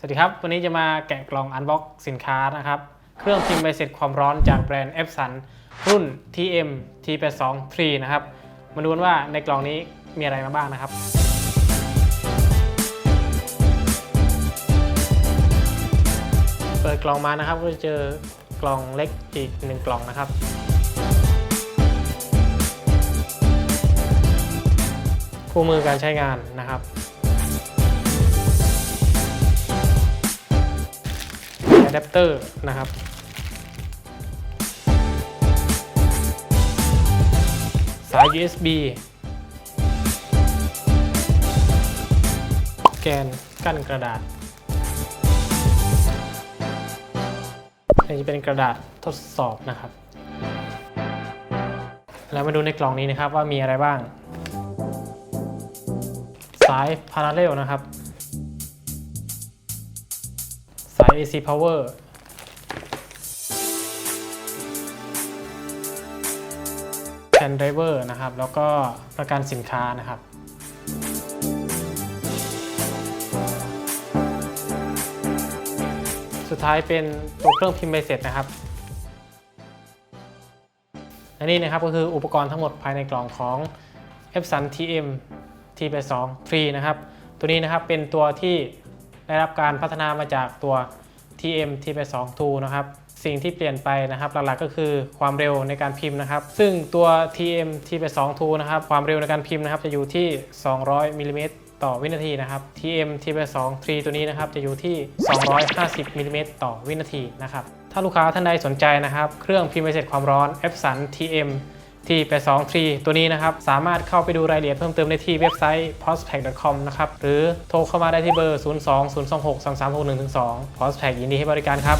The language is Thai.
สวัสดีครับ วันนี้จะมาแกะกล่องอันบ็อกสินค้านะครับ เครื่องพิมพ์ใบเสร็จความร้อนจากแบรนด์ e p s o n รุ่น TM T82 3 นะครับ มาดูกันว่าในกล่องนี้มีอะไรมาบ้างนะครับ เปิดกล่องมานะครับก็จะเจอกล่องเล็กอีกหนึ่งกล่องนะครับ คู่มือการใช้งานนะครับ อะแดปเตอร์นะครับสาย USB แกนกั้นกระดาษ อันนี้เป็นกระดาษทดสอบนะครับ แล้วมาดูในกล่องนี้นะครับว่ามีอะไรบ้าง สาย Parallel นะครับ AC Power แผ่นไดเวอร์นะครับ แล้วก็ประกันสินค้านะครับสุดท้ายเป็นตัวเครื่องพิมพ์ใบเสร็จนะครับและนี่นะครับก็คืออุปกรณ์ทั้งหมดภายในกล่องของ Epson TM T82 3นะครับ ตัวนี้นะครับเป็นตัวที่ ได้รับการพัฒนามาจากตัว TM T82 2นะครับ สิ่งที่เปลี่ยนไปนะครับ หลักๆก็คือความเร็วในการพิมพ์นะครับ ซึ่งตัว TM T82 2นะครับ ความเร็วในการพิมพ์นะครับ จะอยู่ที่ 200มิลลิเมตรต่อวินาทีนะครับ TM T82 3ตัวนี้นะครับ จะอยู่ที่ 250มิลลิเมตรต่อวินาทีนะครับ ถ้าลูกค้าท่านใดสนใจนะครับ เครื่องพิมพ์ใบเสร็จความร้อน Epson TM ที่ไป2 3ตัวนี้นะครับ สามารถเข้าไปดูรายละเอียดเพิ่มเติมได้ที่เว็บไซต์ postpack.com นะครับ หรือโทรเข้ามาได้ที่เบอร์ 02 026 3361 2 postpack ยินดีให้บริการครับ